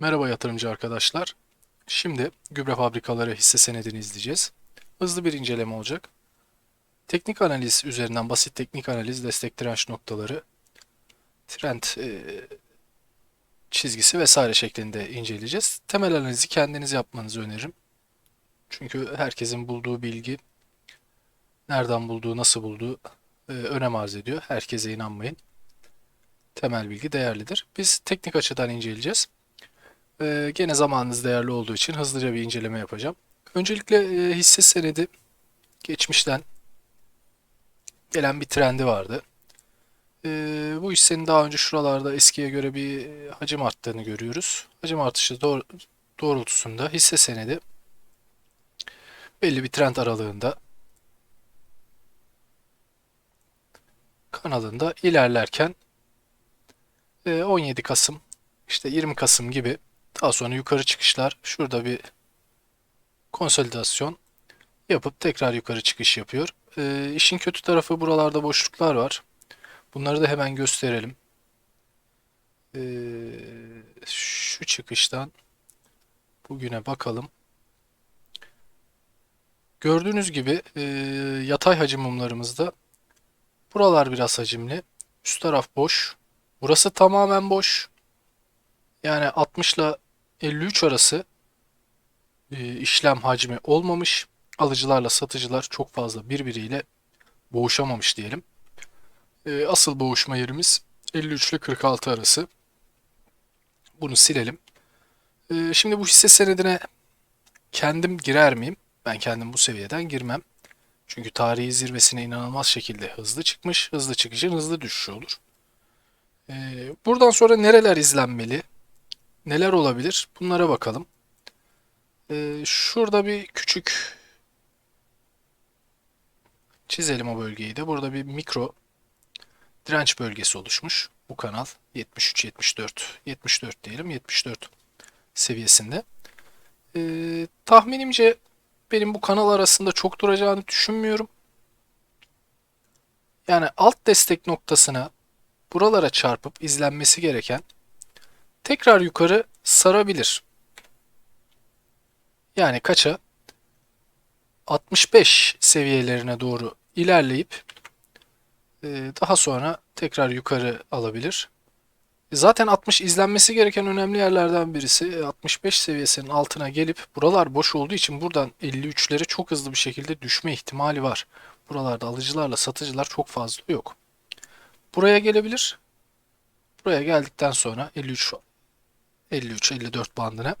Merhaba yatırımcı arkadaşlar. Şimdi gübre fabrikaları hisse senedini izleyeceğiz. Hızlı bir inceleme olacak. Teknik analiz üzerinden basit teknik analiz, destek direnç noktaları, trend e, çizgisi vesaire şeklinde inceleyeceğiz. Temel analizi kendiniz yapmanızı öneririm. Çünkü herkesin bulduğu bilgi, nereden bulduğu, nasıl bulduğu e, önem arz ediyor. Herkese inanmayın. Temel bilgi değerlidir. Biz teknik açıdan inceleyeceğiz. Ee, gene zamanınız değerli olduğu için hızlıca bir inceleme yapacağım. Öncelikle e, hisse senedi geçmişten gelen bir trendi vardı. Ee, bu hissenin daha önce şuralarda eskiye göre bir e, hacim arttığını görüyoruz. Hacim artışı doğr- doğrultusunda hisse senedi belli bir trend aralığında kanalında ilerlerken e, 17 Kasım işte 20 Kasım gibi daha sonra yukarı çıkışlar. Şurada bir konsolidasyon yapıp tekrar yukarı çıkış yapıyor. Ee, işin kötü tarafı buralarda boşluklar var. Bunları da hemen gösterelim. Ee, şu çıkıştan bugüne bakalım. Gördüğünüz gibi e, yatay hacim mumlarımızda buralar biraz hacimli. Üst taraf boş. Burası tamamen boş. Yani 60 ile 53 arası e, işlem hacmi olmamış. Alıcılarla satıcılar çok fazla birbiriyle boğuşamamış diyelim. E, asıl boğuşma yerimiz 53 ile 46 arası. Bunu silelim. E, şimdi bu hisse senedine kendim girer miyim? Ben kendim bu seviyeden girmem. Çünkü tarihi zirvesine inanılmaz şekilde hızlı çıkmış. Hızlı çıkışın hızlı düşüşü olur. Buradan sonra nereler izlenmeli? Neler olabilir? Bunlara bakalım. Ee, şurada bir küçük çizelim o bölgeyi de. Burada bir mikro direnç bölgesi oluşmuş. Bu kanal 73, 74, 74 diyelim. 74 seviyesinde. Ee, tahminimce benim bu kanal arasında çok duracağını düşünmüyorum. Yani alt destek noktasına buralara çarpıp izlenmesi gereken tekrar yukarı sarabilir. Yani kaça? 65 seviyelerine doğru ilerleyip e, daha sonra tekrar yukarı alabilir. Zaten 60 izlenmesi gereken önemli yerlerden birisi E, 65 seviyesinin altına gelip buralar boş olduğu için buradan 53'lere çok hızlı bir şekilde düşme ihtimali var. Buralarda alıcılarla satıcılar çok fazla yok. Buraya gelebilir. Buraya geldikten sonra 53 53-54 bandına.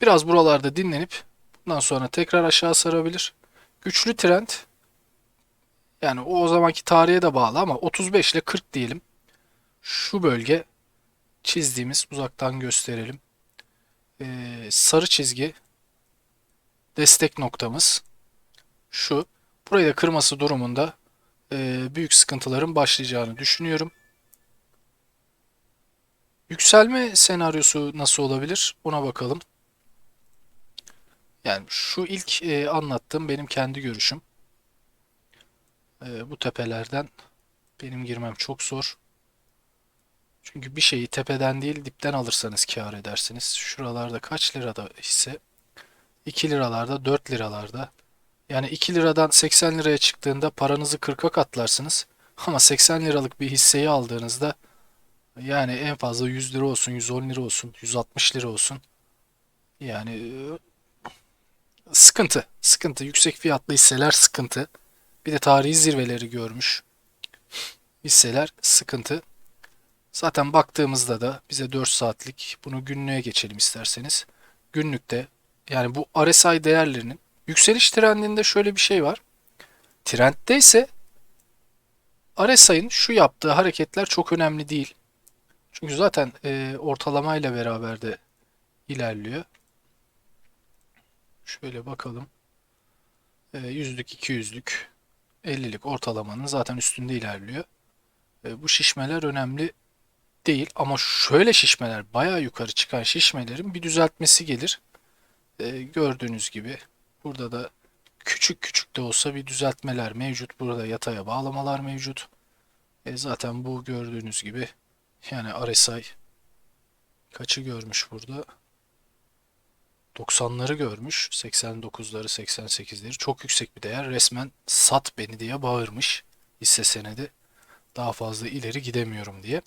Biraz buralarda dinlenip bundan sonra tekrar aşağı sarabilir. Güçlü trend yani o, zamanki tarihe de bağlı ama 35 ile 40 diyelim. Şu bölge çizdiğimiz uzaktan gösterelim. Ee, sarı çizgi destek noktamız şu. Burayı da kırması durumunda e, büyük sıkıntıların başlayacağını düşünüyorum. Yükselme senaryosu nasıl olabilir? Ona bakalım. Yani şu ilk e, anlattığım benim kendi görüşüm. E, bu tepelerden benim girmem çok zor. Çünkü bir şeyi tepeden değil dipten alırsanız kâr edersiniz. Şuralarda kaç lirada hisse? 2 liralarda, 4 liralarda. Yani 2 liradan 80 liraya çıktığında paranızı 40'a katlarsınız. Ama 80 liralık bir hisseyi aldığınızda yani en fazla 100 lira olsun, 110 lira olsun, 160 lira olsun. Yani e, sıkıntı. Sıkıntı. Yüksek fiyatlı hisseler sıkıntı. Bir de tarihi zirveleri görmüş hisseler sıkıntı. Zaten baktığımızda da bize 4 saatlik bunu günlüğe geçelim isterseniz. Günlükte yani bu RSI değerlerinin yükseliş trendinde şöyle bir şey var. Trendde ise RSI'nin şu yaptığı hareketler çok önemli değil. Çünkü zaten e, ortalamayla beraber de ilerliyor. Şöyle bakalım. E, yüzlük, iki yüzlük, 50'lik ortalamanın zaten üstünde ilerliyor. E, bu şişmeler önemli değil ama şöyle şişmeler, bayağı yukarı çıkan şişmelerin bir düzeltmesi gelir. E, gördüğünüz gibi burada da küçük küçük de olsa bir düzeltmeler mevcut. Burada yataya bağlamalar mevcut. E, zaten bu gördüğünüz gibi yani RSI kaçı görmüş burada? 90'ları görmüş. 89'ları, 88'leri. Çok yüksek bir değer. Resmen sat beni diye bağırmış hisse senedi. Daha fazla ileri gidemiyorum diye.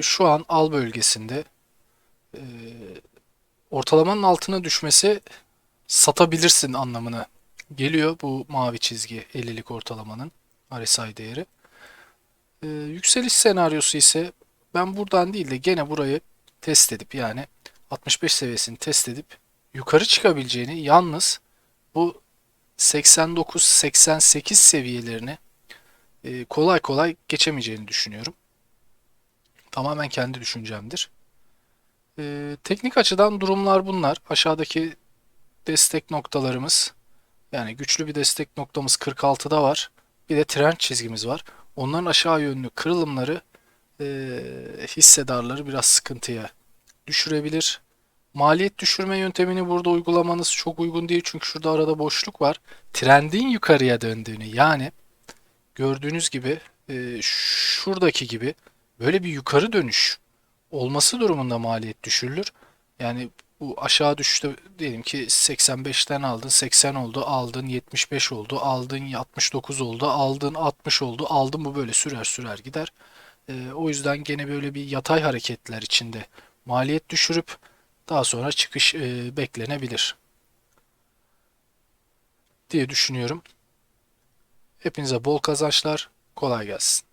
Şu an al bölgesinde e, ortalamanın altına düşmesi satabilirsin anlamına geliyor bu mavi çizgi 50'lik ortalamanın RSI değeri. E, yükseliş senaryosu ise ben buradan değil de gene burayı test edip yani 65 seviyesini test edip yukarı çıkabileceğini yalnız bu 89-88 seviyelerini e, kolay kolay geçemeyeceğini düşünüyorum. Tamamen kendi düşüncemdir. E, teknik açıdan durumlar bunlar. Aşağıdaki destek noktalarımız yani güçlü bir destek noktamız 46'da var. Bir de trend çizgimiz var. Onların aşağı yönlü kırılımları e, hissedarları biraz sıkıntıya düşürebilir. Maliyet düşürme yöntemini burada uygulamanız çok uygun değil çünkü şurada arada boşluk var. Trendin yukarıya döndüğünü yani gördüğünüz gibi e, şuradaki gibi böyle bir yukarı dönüş olması durumunda maliyet düşürülür. Yani bu aşağı düştü diyelim ki 85'ten aldın 80 oldu aldın 75 oldu aldın 69 oldu aldın 60 oldu aldın bu böyle sürer sürer gider. E, o yüzden gene böyle bir yatay hareketler içinde maliyet düşürüp daha sonra çıkış e, beklenebilir diye düşünüyorum. Hepinize bol kazançlar, kolay gelsin.